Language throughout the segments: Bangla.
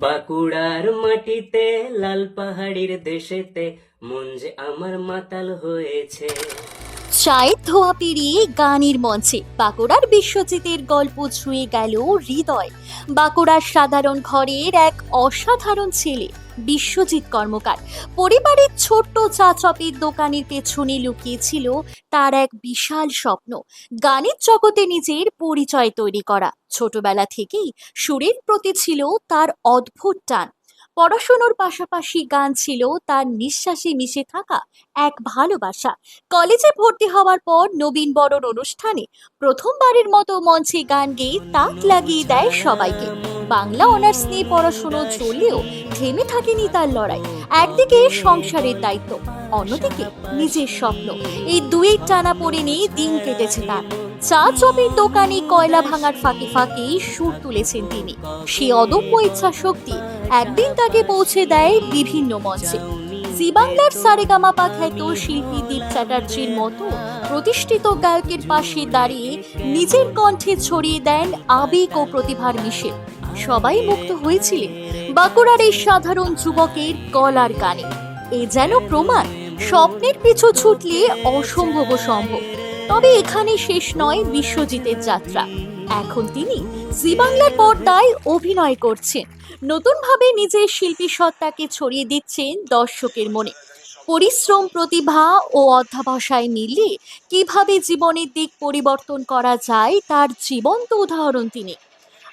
বাঁকুড়ার মাটিতে, লাল পাহাড়ির দেশেতে মন যে আমার মাতাল হয়েছে। চায়ের ধোয়া পেরিয়ে গানের মঞ্চে বাঁকুড়ার বিশ্বজিতের গল্প ছুঁয়ে গেল হৃদয়। বাঁকুড়ার সাধারণ ঘরের এক অসাধারণ ছেলে বিশ্বজিৎ কর্মকার। পরিবারের ছোট্ট চা চপের দোকানের পেছনে লুকিয়েছিল তার এক বিশাল স্বপ্ন, গানের জগতে নিজের পরিচয় তৈরি করা। ছোটবেলা থেকেই সুরের প্রতি ছিল তার অদ্ভুত টান। পড়াশোনার পাশাপাশি গান ছিল তার নিঃশ্বাসে মিশে থাকা এক ভালোবাসা। কলেজে ভর্তি হওয়ার পর নবীন বরণ অনুষ্ঠানে প্রথমবারের মতো মঞ্চে গান গেয়ে তাক লাগিয়ে দেয় সবাইকে। বাংলা অনার্স নিয়ে পড়াশুনো চললেও থেমে থাকেনি তার লড়াই। একদিকে সংসারের দায়িত্ব, অন্যদিকে নিজের স্বপ্ন। এই দুই টানা পড়ে নিয়ে দিন কেটেছে তার। চা চপের দোকানে কয়লা ভাঙার ফাঁকে ফাঁকে সুর তুলেছেন তিনি। সে অদম্য ইচ্ছা শক্তি একদিন তাকে পৌঁছে দেয় বিভিন্ন মঞ্চে। জি বাংলার সারেগামাপা খ্যাত শিল্পী দীপ চ্যাটার্জির মতো প্রতিষ্ঠিত গায়কের পাশে দাঁড়িয়ে নিজের কণ্ঠে ছড়িয়ে দেন আবেগ ও প্রতিভার মিশে। সবাই মুক্ত হয়েছিলেন। বাঁকুড়ার এই সাধারণ যুবকের গলার গানে এ যেন প্রমাণ, স্বপ্নের পিছু ছুটলে অসম্ভব সম্ভব। তবে এখানে শেষ নয় বিশ্বজিতের যাত্রা। এখন তিনি জি বাংলার পর্দায় অভিনয় করছেন। নতুনভাবে নিজের শিল্পী সত্তাকে ছড়িয়ে দিচ্ছেন দর্শকের মনে। পরিশ্রম, প্রতিভা ও অধ্যাবসায় মিললে কীভাবে জীবনের দিক পরিবর্তন করা যায় তার জীবন্ত উদাহরণ তিনি।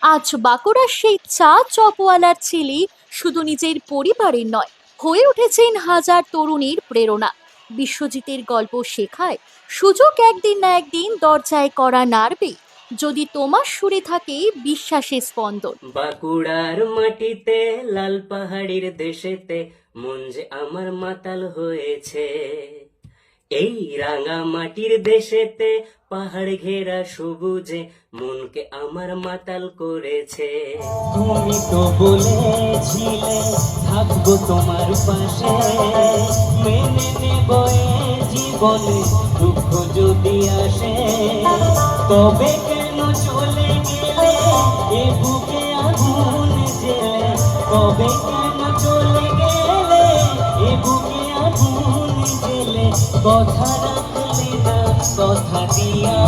আজ বাঁকুড়ার সেই চা চপওয়ালার ছেলে শুধু নিজের পরিবারের নয়, হয়ে উঠেছেন হাজার তরুণীর প্রেরণা। বিশ্বজিতের গল্প শেখায়, সুযোগ একদিন না একদিন দরজায় করা নাড়বে। যদি তোমার সুরে থাকে বিশ্বাসের স্পন্দন। বাঁকুড়ার মাটিতে, লাল পাহাড়ির দেশেতে, মন যে আমার মাতাল হয়েছে। এই রাঙা মাটির দেশেতে পাহাড় ঘেরা সবুজে মনকে আমার মাতাল করেছে। তুমি তো বলেছিলে, থাকব তোমার পাশে। মেনে নেব জীবনে দুঃখ যদি আসে, তবে কেন চলে গেলে? এ বুকে আগুন জেলে তবে কেন চলে গেলে? এ বুকে কথা রাখলে না কথা দিয়া।